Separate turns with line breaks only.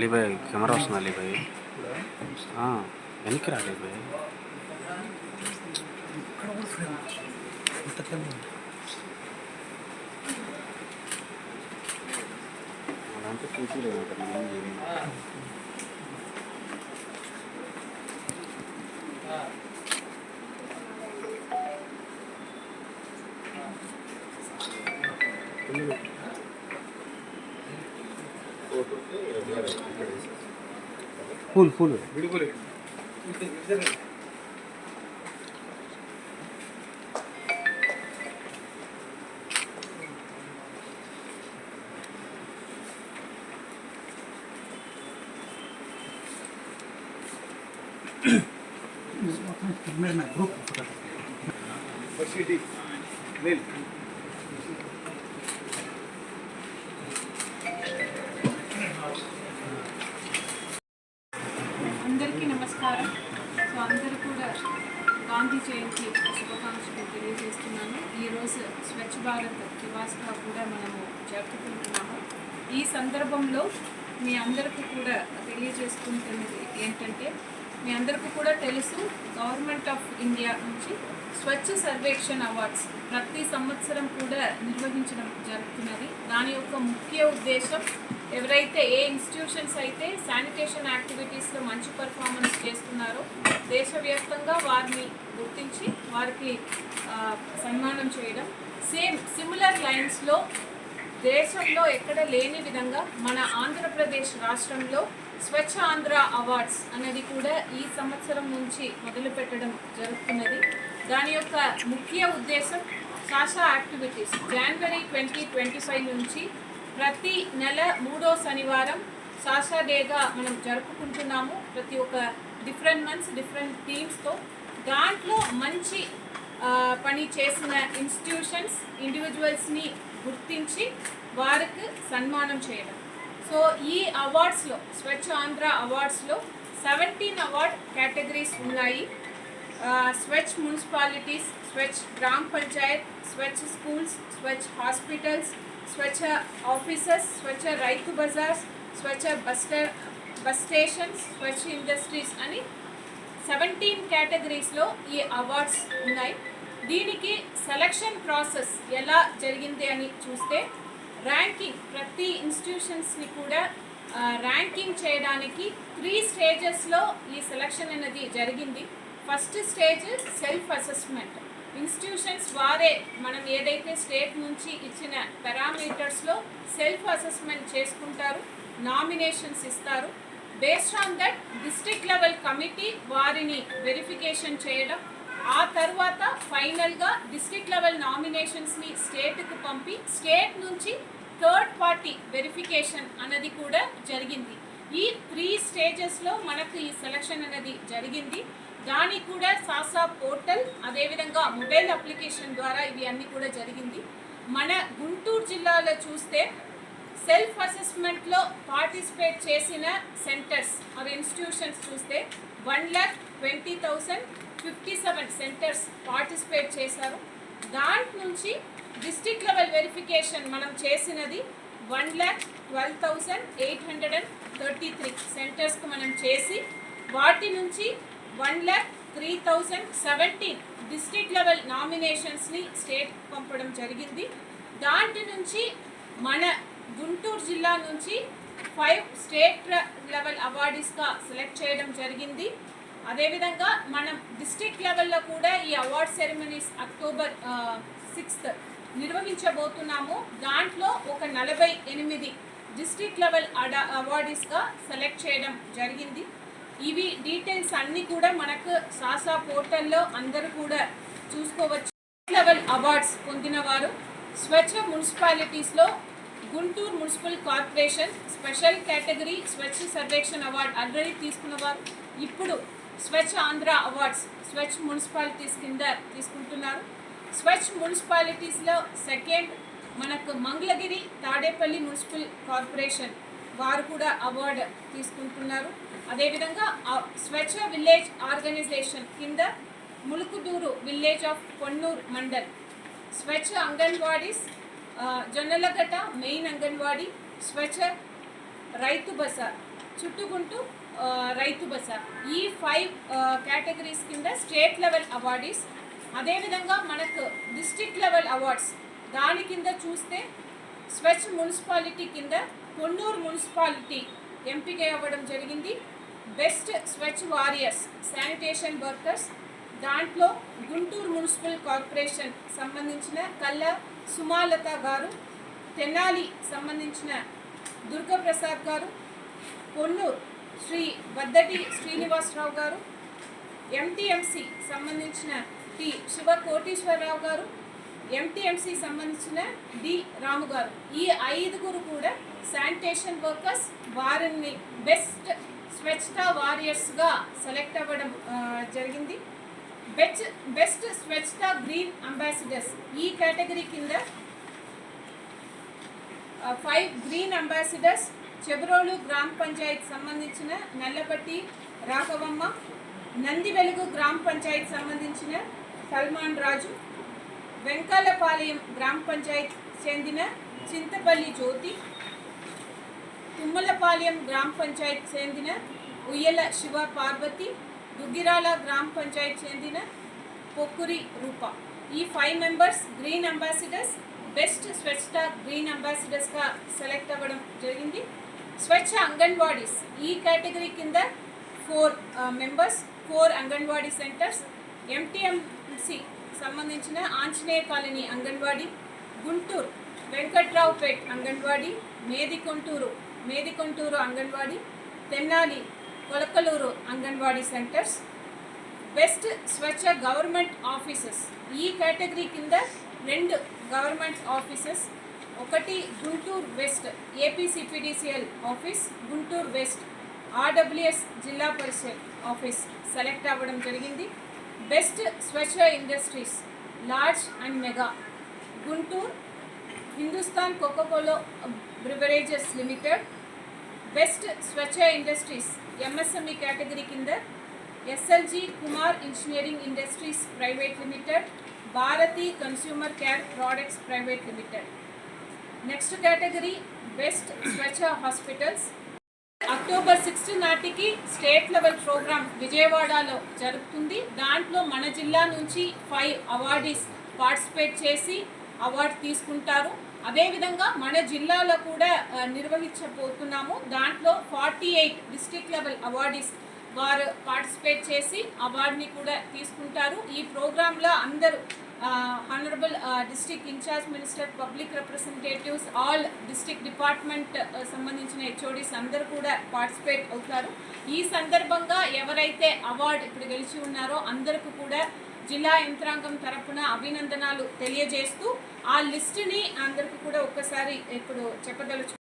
Ali Bhai camera వస్తుంది అలీబాయ్ ఆ, వెనక్కి రా అలీబాయ్ అదంతా చూపించలేదు అక్కడ ఏం
फुल फुल। बिल्कुल। मैं मैं ग्रुप पकड़ सकता हूँ। స్వచ్ఛ భారత్ దివాస్గా కూడా మనము జరుపుకుంటున్నాము ఈ సందర్భంలో మీ అందరికీ కూడా తెలియజేసుకుంటున్నది ఏంటంటే మీ అందరికీ కూడా తెలుసు గవర్నమెంట్ ఆఫ్ ఇండియా నుంచి స్వచ్ఛ సర్వేక్షణ్ అవార్డ్స్ ప్రతి సంవత్సరం కూడా నిర్వహించడం జరుగుతున్నది. దాని యొక్క ముఖ్య ఉద్దేశం ఎవరైతే ఏ ఇన్స్టిట్యూషన్స్ అయితే శానిటేషన్ యాక్టివిటీస్లో మంచి పర్ఫార్మెన్స్ చేస్తున్నారో దేశవ్యాప్తంగా వారిని గుర్తించి వారికి సన్మానం చేయడం. సేమ్ సిమిలర్ లైన్స్లో దేశంలో ఎక్కడ లేని విధంగా మన ఆంధ్రప్రదేశ్ రాష్ట్రంలో స్వచ్ఛ ఆంధ్ర అవార్డ్స్ అనేది కూడా ఈ సంవత్సరం నుంచి మొదలుపెట్టడం జరుగుతున్నది. దాని యొక్క ముఖ్య ఉద్దేశం Sasha activities January twenty twenty five నుంచి ప్రతి నెల మూడో శనివారం సాషా డేగా మనం జరుపుకుంటున్నాము. ప్రతి ఒక్క డిఫరెంట్ మంత్స్ డిఫరెంట్ థీమ్స్తో దాంట్లో మంచి పని చేసిన ఇన్స్టిట్యూషన్స్ ఇండివిజువల్స్ని గుర్తించి వారికి సన్మానం చేయడం. సో ఈ అవార్డ్స్లో స్వచ్ఛ ఆంధ్ర అవార్డ్స్లో సెవెంటీన్ అవార్డ్ కేటగిరీస్ ఉన్నాయి. Swachh municipalities Swachh Gram Panchayat Swachh schools Swachh hospitals Swachh offices Swachh Rythu bazaars Swachh bus bus stations Swachh industries అని సెవెంటీన్ కేటగిరీస్లో ఈ అవార్డ్స్ ఉన్నాయి. దీనికి సెలక్షన్ ప్రాసెస్ ఎలా జరిగింది అని చూస్తే ర్యాంకింగ్ ప్రతి ఇన్స్టిట్యూషన్స్ని కూడా ర్యాంకింగ్ చేయడానికి త్రీ స్టేజెస్లో ఈ సెలక్షన్ అనేది జరిగింది. First stage self assessment institutions వారే మనం ఏదైతే స్టేట్ నుంచి ఇచ్చిన పారామీటర్స్లో సెల్ఫ్ అసెస్మెంట్ చేసుకుంటారు నామినేషన్స్ ఇస్తారు. Based on that district level committee వారిని వెరిఫికేషన్ చేయడం ఆ తర్వాత ఫైనల్గా డిస్ట్రిక్ట్ లెవెల్ నామినేషన్స్ని స్టేట్కు పంపి స్టేట్ నుంచి థర్డ్ పార్టీ వెరిఫికేషన్ అన్నది కూడా జరిగింది. ఈ త్రీ స్టేజెస్లో మనకు ఈ సెలక్షన్ అనేది జరిగింది. దానికి కూడా సాసా పోర్టల్ అదేవిధంగా మొబైల్ అప్లికేషన్ ద్వారా ఇవి అన్నీ కూడా జరిగింది. మన గుంటూరు జిల్లాలో చూస్తే సెల్ఫ్ అసెస్మెంట్లో పార్టిసిపేట్ చేసిన సెంటర్స్ ఆర్ ఇన్స్టిట్యూషన్స్ చూస్తే one lakh twenty thousand fifty seven centres participate చేశారు. దాంట్ నుంచి డిస్ట్రిక్ట్ లెవెల్ వెరిఫికేషన్ మనం చేసినది one lakh twelve thousand eight hundred and thirty three సెంటర్స్కి మనం చేసి వాటి నుంచి one lakh three thousand seventeen district level నామినేషన్స్ని state పంపడం జరిగింది. దాంట్ నుంచి మన గుంటూరు జిల్లా నుంచి ఫైవ్ స్టేట్ లెవెల్ అవార్డీస్గా సెలెక్ట్ చేయడం జరిగింది. అదేవిధంగా మనం డిస్ట్రిక్ట్ లెవెల్లో కూడా ఈ అవార్డ్ సెరమనీస్ అక్టోబర్ సిక్స్త్ నిర్వహించబోతున్నాము. దాంట్లో ఒక నలభై ఎనిమిది డిస్ట్రిక్ట్ లెవెల్ అడా అవార్డీస్గా సెలెక్ట్ చేయడం జరిగింది. ఇవి డీటెయిల్స్ అన్నీ కూడా మనకు సాసా పోర్టల్లో అందరూ కూడా చూసుకోవచ్చు. లెవెల్ అవార్డ్స్ పొందిన వారు Swachh మున్సిపాలిటీస్లో Guntur municipal corporation special category Swachh Survekshan award already తీసుకున్నవారు ఇప్పుడు స్వచ్ఛ ఆంధ్ర అవార్డ్స్ స్వచ్ఛ మున్సిపాలిటీస్ కింద తీసుకుంటున్నారు. స్వచ్ఛ మున్సిపాలిటీస్లో సెకండ్ మనకు మంగళగిరి తాడేపల్లి మున్సిపల్ కార్పొరేషన్ వారు కూడా అవార్డు తీసుకుంటున్నారు. అదేవిధంగా స్వచ్ఛ విలేజ్ ఆర్గనైజేషన్ కింద Mulukuduru village of Konnuru mandal Swachh Anganwadis Jonnalagatta main Anganwadi Swachh Rythu bazaar చుట్టుకుంటూ Rythu bazaar ఈ ఫైవ్ కేటగిరీస్ కింద స్టేట్ లెవెల్ అవార్డీస్. అదేవిధంగా మనకు డిస్టిక్ లెవెల్ అవార్డ్స్ దాని కింద చూస్తే స్వచ్ఛ మున్సిపాలిటీ కింద కొన్నూరు మున్సిపాలిటీ ఎంపిక అవ్వడం జరిగింది. Best Swachh warriors sanitation workers దాంట్లో గుంటూరు మున్సిపల్ కార్పొరేషన్ సంబంధించిన కళ్ళ సుమాలత గారు తెనాలి సంబంధించిన దుర్గాప్రసాద్ గారు కొన్నూరు శ్రీ బద్దటి శ్రీనివాసరావు గారు ఎంటీఎంసీ సంబంధించిన టి శివ కోటీశ్వరరావు గారు ఎంటీఎంసీ సంబంధించిన డి రాము గారు. ఈ ఐదుగురు కూడా శానిటేషన్ వర్కర్స్ వారిని బెస్ట్ స్వచ్ఛతా వారియర్స్గా సెలెక్ట్ అవ్వడం జరిగింది. Best best Swachhata green ambassadors. ఈ కేటగిరీ కింద five green ambassadors Chebrolu Gram Panchayat సంబంధించిన నల్లపట్టి రాఘవమ్మ నంది వెలుగు గ్రామ పంచాయత్ సంబంధించిన సల్మాన్ రాజు వెంకాలపాలయం గ్రామ పంచాయత్ చెందిన చింతపల్లి జ్యోతి తుమ్మలపాలెం గ్రామ పంచాయత్ చెందిన ఉయ్యల శివ పార్వతి దుగ్గిరాల గ్రామ పంచాయత్ చెందిన పొక్కురి రూప. ఈ five members green ambassadors best Swachhata green అంబాసిడర్స్గా select అవ్వడం జరిగింది. స్వచ్ఛ అంగన్వాడీస్ ఈ కేటగిరీ కింద four members four Anganwadi centres MTMC సంబంధించిన Anjaneya colony Anganwadi Guntur Venkatraopet Anganwadi Medikonduru Medikonduru Anganwadi Tenali Kolakaluru Anganwadi centres best Swachh government offices. ఈ category కింద రెండు government offices ఒకటి Guntur west APCPDCL office Guntur west RWS Zilla Parishad office select అవ్వడం జరిగింది. Best Swachh industries large and mega Guntur Hindustan coca cola beverages limited best Swachh industries MSME category కింద SLG Kumar engineering industries private limited Bharathi consumer care products private limited. Next category best Swachh hospitals. October sixth నాటికి state level programme విజయవాడలో జరుగుతుంది దాంట్లో మన జిల్లా నుంచి five awardees participate చేసి award తీసుకుంటారు. అదేవిధంగా మన జిల్లాలో కూడా నిర్వహించబోతున్నాము. దాంట్లో forty eight district level awardees వారు పార్టిసిపేట్ చేసి అవార్డుని కూడా తీసుకుంటారు. ఈ ప్రోగ్రాంలో అందరూ honourable district in charge minister public representatives all district department సంబంధించిన హెచ్ఓడీస్ అందరూ కూడా పార్టిసిపేట్ అవుతారు. ఈ సందర్భంగా ఎవరైతే అవార్డు ఇప్పుడు గెలిచి ఉన్నారో అందరికీ కూడా జిల్లా యంత్రాంగం తరపున అభినందనాలు తెలియజేస్తూ ఆ లిస్టుని అందరికీ కూడా ఒక్కసారి ఇప్పుడు చెప్పదలుచు